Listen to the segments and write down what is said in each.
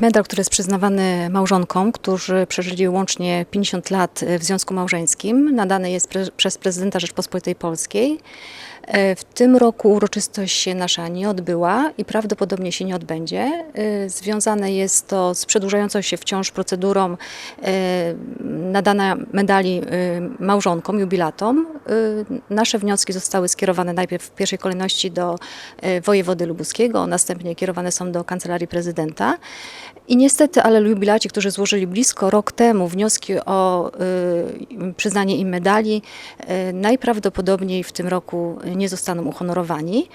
medal, który jest przyznawany małżonkom, którzy przeżyli łącznie 50 lat w związku małżeńskim. Nadany jest pre przez prezydenta Rzeczpospolitej Polskiej. E, W tym roku uroczystość się nasza nie odbyła i prawdopodobnie się nie odbędzie. E, Związane jest to z przedłużającą się wciąż procedurą e, nadania medali e, małżonkom, jubilatom. Nasze wnioski zostały skierowane najpierw w pierwszej kolejności do wojewody lubuskiego, następnie kierowane są do kancelarii prezydenta. I niestety, ale jubilaci, którzy złożyli blisko rok temu wnioski o y, przyznanie im medali, y, najprawdopodobniej w tym roku nie zostaną uhonorowani.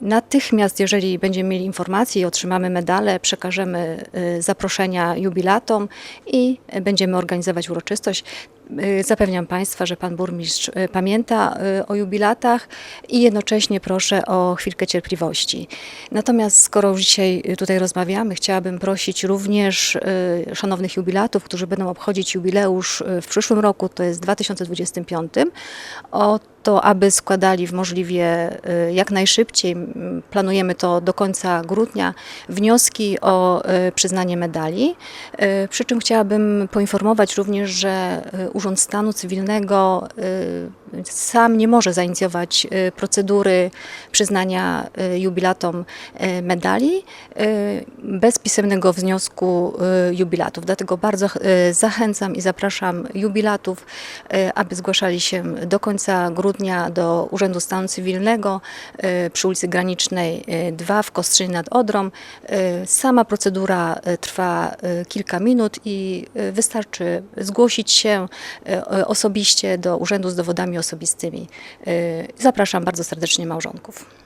Natychmiast, jeżeli będziemy mieli informacje otrzymamy medale, przekażemy y, zaproszenia jubilatom i będziemy organizować uroczystość. Y, Zapewniam Państwa, że Pan Burmistrz y, pamięta y, o jubilatach i jednocześnie proszę o chwilkę cierpliwości. Natomiast skoro już dzisiaj tutaj rozmawiamy, chciałabym prosić również szanownych jubilatów, którzy będą obchodzić jubileusz w przyszłym roku, to jest 2025, o to, aby składali w możliwie jak najszybciej, planujemy to do końca grudnia, wnioski o przyznanie medali. Przy czym chciałabym poinformować również, że Urząd Stanu Cywilnego y, sam nie może zainicjować y, procedury przyznania y, jubilatom y, medali bez pisemnego wniosku jubilatów. Dlatego bardzo zachęcam i zapraszam jubilatów, aby zgłaszali się do końca grudnia do Urzędu Stanu Cywilnego przy ulicy Granicznej y, 2 w Kostrzynie nad Odrą. Sama procedura trwa kilka minut i wystarczy zgłosić się osobiście do Urzędu z dowodami osobistymi. Y, Zapraszam bardzo serdecznie małżonków.